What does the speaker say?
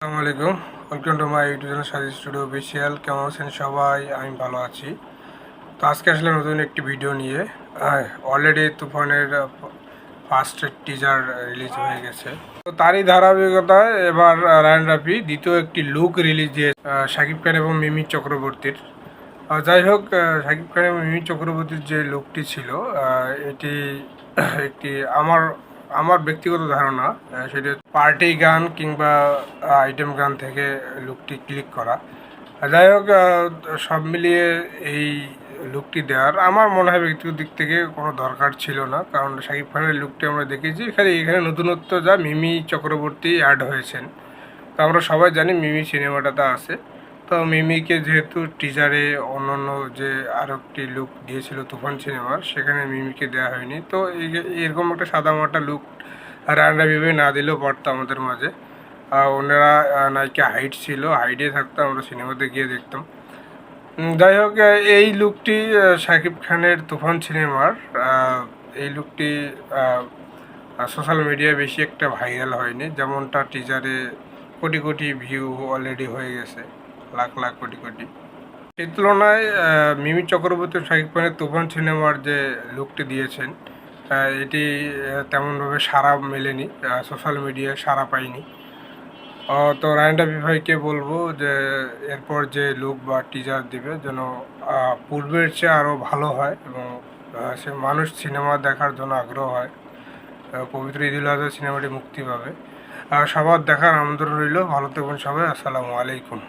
আসসালামু আলাইকুম। Welcome to my YouTube channel Saji studio official কেমন আছেন সবাই? আমি ভালো আছি। তো আজকে আসলে নতুন একটি ভিডিও নিয়ে অলরেডি তুফানের ফার্স্ট টিজার রিলিজ হয়ে গেছে। তো তারই ধারাবাহিকতায় এবার রায়ন রাফি দ্বিতীয় একটি লুক রিলিজ দিয়ে শাকিব খান এবং মিমি চক্রবর্তীর। যাই হোক শাকিব খান এবং মিমি চক্রবর্তীর যে লুকটি ছিল এটি একটি আমার আমার ব্যক্তিগত ধারণা সেটি পার্টি গান কিংবা আইটেম গান থেকে লুকটি ক্লিক করা। যাই হোক সব মিলিয়ে এই লুকটি দেওয়ার আমার মনে হয় ব্যক্তিগত দিক থেকে কোনো দরকার ছিল না। কারণ শাকিব খানের লুকটি আমরা দেখেছি এখানে এখানে নতুনত্ব যা মিমি চক্রবর্তী অ্যাড হয়েছেন। তো আমরা সবাই জানি মিমি সিনেমাটাতে আছে। তো মিমিকে যেহেতু টিজারে অন্যান্য যে আরও একটি লুক দিয়েছিল তুফান সিনেমার, সেখানে মিমিকে দেওয়া হয়নি। তো এই- এরকম একটা সাদামাটা লুক রান্না বিবে না দিলেও পারতো আমাদের মাঝে। ওনারা নায়িকা হাইট ছিল, হাইটে থাকতো, আমরা সিনেমাতে গিয়ে দেখতাম। যাই হোক এই লুকটি শাকিব খানের তুফান সিনেমার এই লুকটি সোশ্যাল মিডিয়ায় বেশি একটা ভাইরাল হয়নি। যেমনটা টিজারে কোটি কোটি ভিউ অলরেডি হয়ে গেছে। লাখ লাখ কোটি কোটি। সেই তুলনায় মিমি চক্রবর্তী শাকিব খানের তুফান সিনেমার যে লুকটি দিয়েছেন এটি তেমনভাবে সাড়া মেলেনি সোশ্যাল মিডিয়ায় সাড়া পায়নি। তো রায়নটা বিভাইকে বলব যে, এরপর যে লুক বা টিজার দিবে যেন পূর্বের চেয়ে আরও ভালো হয় এবং সে মানুষ সিনেমা দেখার জন্য আগ্রহ হয় পবিত্র ঈদুল আজহা সিনেমাটি মুক্তি পাবে। আর সবার দেখার আমন্ত্রণ রইল ভালো থাকবেন সবাই। আসসালামু আলাইকুম।